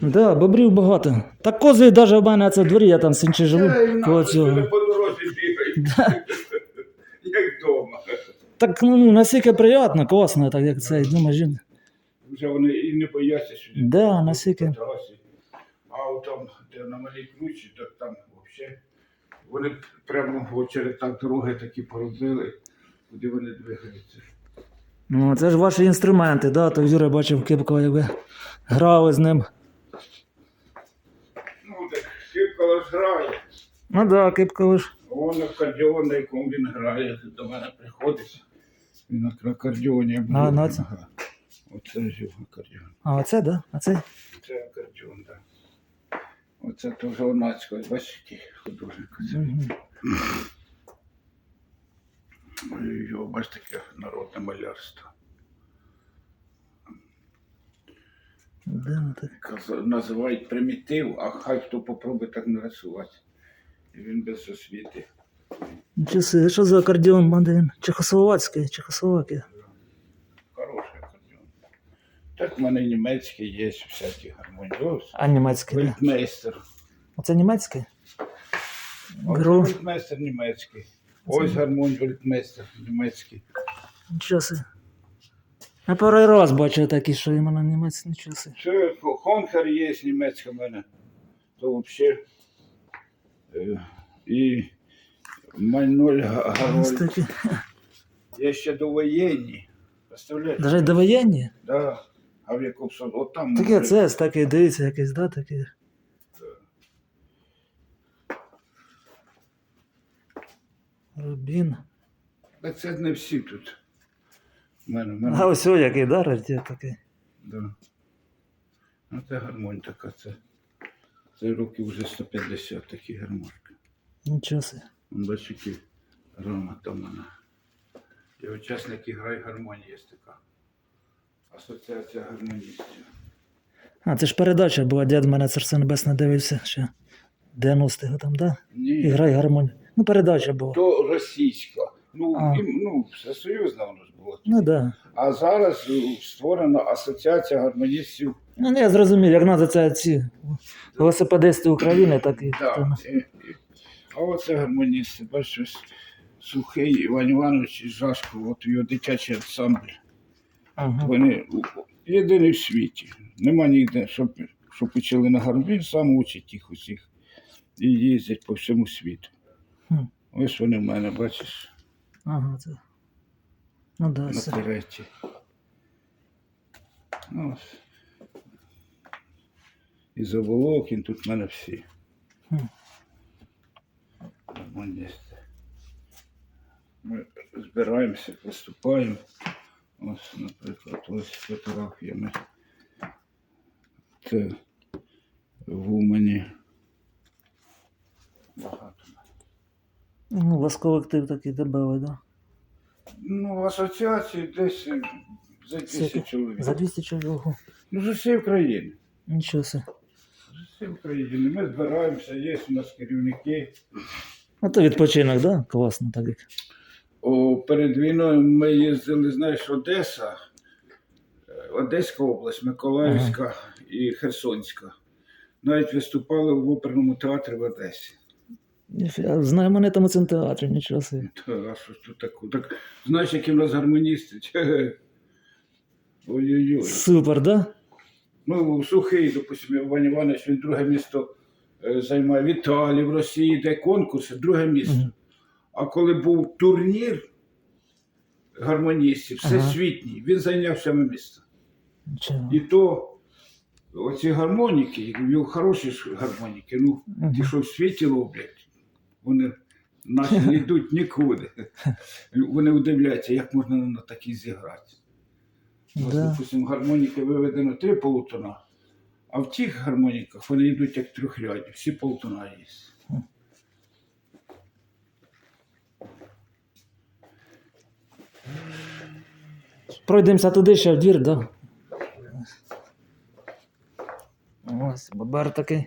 Да, бобрів багато. Та кози навіть в мене це в дворі, я там синче живу. Коло цього. по дорозі бігають. Як вдома. Так ну, настільки приємно, класно, так як це. Думаю, жін. Вже вони і не бояться сюди. Да, настільки. А от там, де на малій ключі, так там взагалі. Вони прямо от через так дороги такі поробили, куди вони двигаються. Ну, це ж ваші інструменти, да, то Юра бачив кипко, як ви грали з ним. Ну, так Кипкало грає. Ну да, кипко лиш. Вон акордеон, на якому він грає, до мене приходить. Він на акордеоні я А, на це? Оце ж його акордеон. А оце, да? А це? Це акордеон, так. Оце теж бачиш, який художник. Це Мгм. Його бачиш таке народне малярство. Да, ну так. Називають примітив, а хай хто попробує так нарисувати. І він без освіти. Собі, що за акордеон мандин? Чехословацький, Чехословакія. Хороший акордеон. Так в мене німецький є, всякі гармонії. А німецький, да. Вельтмейстер. Оце німецький? Гру. вельтмейстер німецький. Ось гармонь вельтмейстер німецький. Собі. Я перший раз бачу такі, що іменно німецький, нічого собі. Це Хонхер є німецька в мене. То взагалі. Е, і Ось Гарольд. Є ще довоєнні. Представляєш? Навіть довоєнні? Да. А в Якобсон, от там. Таке це, таке, дивіться, якесь, да, таке. Рубін. Це не всі тут. Мене, мене. А ось о, який, да, раритет такий. Да. Ну, це гармонь така, це. Це років вже 150 такі гармошки. Нічого бачиш, які рама там вона. І учасники грає гармонії є така. Асоціація гармоністів. А, це ж передача була, дід мене царство небесне дивився ще 90-го там, да? І грай гармонію. Ну, передача була. то російська. Ну, А. і, ну, всесоюзна воно ж було. Ну да. А зараз е, створена асоціація гармоністів. Ну, ну, я зрозумів, як це ці велосипедисти України, так і. Да. і- А оце гармоністи. Бачиш, ось сухий Іван Іванович із Жашкова, от його дитячий ансамбль. Ага. Вони єдині в світі. Нема ніде, щоб, щоб учили на гармоні. Він сам учить їх усіх. І їздять по всьому світу. Хм. Ось вони в мене, бачиш, Ага, це. Ну да, на все. тереті. Ось. І Заволокін, тут в мене всі. Хм. Ми збираємося, виступаємо. Ось, наприклад, ось фотографіями. Це в Умані. Багато. Ну, у вас колектив такий дебелий, да? Ну, в асоціації десь е, за 200 Скільки? чоловік. За 200 чоловік. Ну, з усієї України. Нічого собі. З усієї України. Ми збираємося, є у нас керівники. А то відпочинок, да? Класно, так як. О, перед війною ми їздили, знаєш, Одеса, е, Одеська область, Миколаївська і Херсонська. Навіть виступали в оперному театрі в Одесі. Знаю мене там у цьому театрі, нічого собі. Та, а що ж тут таке? Так, знаєш, які в нас гармоністи? Ой-ой-ой. Супер, да? Ну, сухий, допустимо, Іван Іванович, він друге місто е, займає в Італії, в Росії, де конкурси, друге місто. Мгм. А коли був турнір гармоністів, всесвітній, він зайняв сьоме місце. Нічого. І то оці гармоніки, в нього хороші ж гармоніки, ну, Мгм. ті, що в світі роблять, вони наші не йдуть нікуди. Вони удивляються, як можна на такій зіграти. Нас, Да. допустимо, гармоніки виведено три полутона, а в тих гармоніках вони йдуть як трьохрядні, всі полутона є. Пройдемося туди ще в двір, да? Ось, бабар такий.